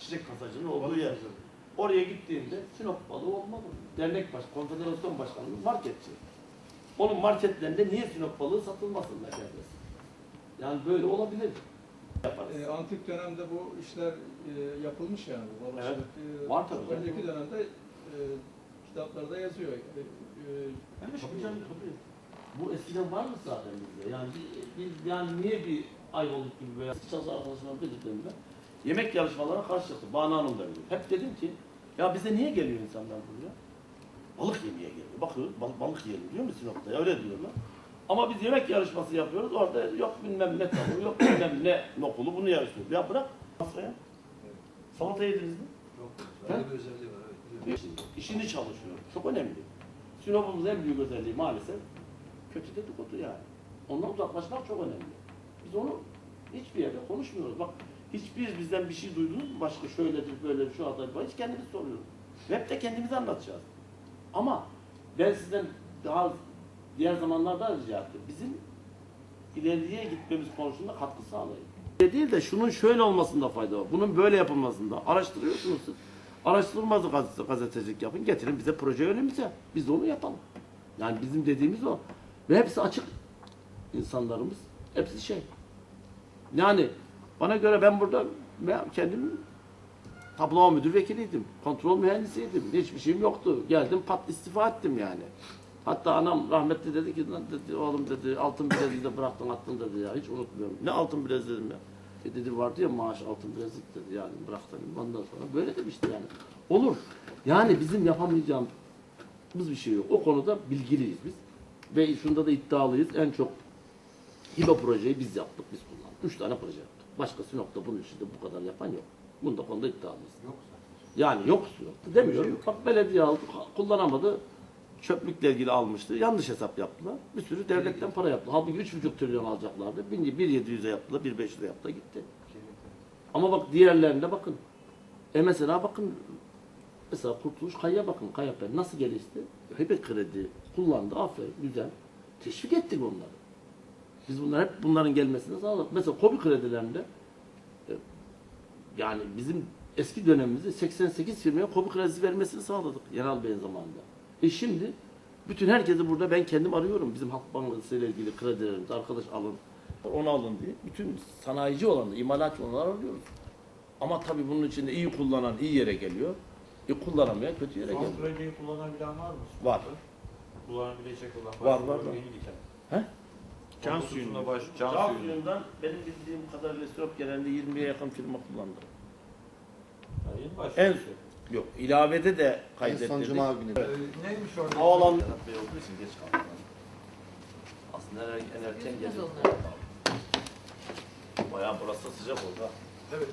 çiçek kasacının olduğu yer. Oraya gittiğimde Sinop balığı olmadı. Dernek baş, konfederasyon başkanımız marketçi. Onun marketlerinde niye Sinop balığı satılmasın merkezde? Yani böyle olabilir. Yaparız. E, antik dönemde bu işler e, yapılmış yani bu balıkçılık. E, Var tabii. Önceki dönemde e, kitaplarda yazıyor. E, e, Evet, tabii canım, tabii. Bu eskiden var mı zaten bizde? Yani biz, yani niye bir Ayvalık gibi veya Sıçaz arkadaşlarım dediklerinde yemek yarışmalarına karşı çıktı. Banu Hanım da öyle. Hep dedim ki ya bize niye geliyor insanlar buraya? Balık yemeye geliyor. Bakıyoruz balık, balık yiyelim diyor mu Sinop'ta? Ya, öyle diyorlar. Ama biz yemek yarışması yapıyoruz. Orada yok bilmem ne tavuğu, yok bilmem ne nokulu bunu yarışıyoruz. Ya bırak masaya. Salata yediniz mi? Öyle bir özelliği var. Evet. İşini, işini çalışıyor. Çok önemli. Sinop'umuzun en büyük özelliği maalesef kötü dedikodu yani. Ondan uzaklaşmak çok önemli. Biz onu hiçbir yerde konuşmuyoruz. Bak hiçbir bizden bir şey duydunuz mu? Başka şöyledir, böyledir, şu aday falan. Hiç kendimiz soruyoruz. Hep de kendimizi anlatacağız. Ama ben sizden daha diğer zamanlarda rica ettim. Bizim ileriye gitmemiz konusunda katkı sağlayın. Değil de şunun şöyle olmasında fayda var. Bunun böyle yapılmasında. Araştırıyorsunuz siz. Araştırmazı gazete, gazetecilik yapın. Getirin bize proje önümüze. Biz de onu yapalım. Yani bizim dediğimiz o. Ve hepsi açık insanlarımız. Hepsi şey. Yani bana göre ben burada kendim tabloma müdür vekiliydim. Kontrol mühendisiydim. Hiçbir şeyim yoktu. Geldim pat istifa ettim yani. Hatta anam rahmetli dedi ki dedi, oğlum dedi altın bileziği de bıraktın attın dedi ya hiç unutmuyorum. Ne altın bileziği dedim ya. E dedi vardı ya maaş altın bilezik dedi yani bıraktım. Ondan sonra böyle demişti yani. Olur. Yani bizim yapamayacağımız bir şey yok. O konuda bilgiliyiz biz. Ve şunda da iddialıyız. En çok HİBA projeyi biz yaptık, biz kullandık. Üç tane proje yaptık. Başkası nokta bunun içinde bu kadar yapan yok. Bunda konuda iddialıyız. Yok zaten. Yani yok yoktu demiyorum. Bak belediye aldı, kullanamadı. Çöplükle ilgili almıştı. Yanlış hesap yaptılar. Bir sürü devletten para yaptı. Halbuki 3,5 trilyon alacaklardı. 1.700'e yaptılar, 1.500'e yaptılar gitti. Ama bak diğerlerine bakın. E mesela bakın mesela Kurtuluş Kaya bakın Kaya nasıl gelişti? Hep kredi kullandı. Aferin güzel. Teşvik ettik onları. Biz bunlar hep bunların gelmesini sağladık. Mesela Kobi kredilerinde e, yani bizim eski dönemimizde 88 firmaya Kobi kredisi vermesini sağladık Yenal Bey'in zamanında. E şimdi bütün herkesi burada ben kendim arıyorum. Bizim Halk Bankası ile ilgili kredilerimiz arkadaş alın. Onu alın diye. Bütün sanayici olanı, imalatçı olanları arıyoruz. Ama tabii bunun içinde iyi kullanan iyi yere geliyor. E kullanamayan kötü yere Son geliyor. projeyi kullanabilen var mı? Var. Kullanabilecek olan. Var, var, var. Diken. He? Can suyunda baş, can, Can suyunda. suyundan benim bildiğim kadarıyla Sinop genelinde 20'ye yakın firma kullandı. En Yok ilavede de En kaydettirdik. son cuma günü. Ee, neymiş orada? Havalan Bey olduğu için geç kaldım. Aslında en, en erken onları. Bayağı burası sıcak oldu ha. Evet.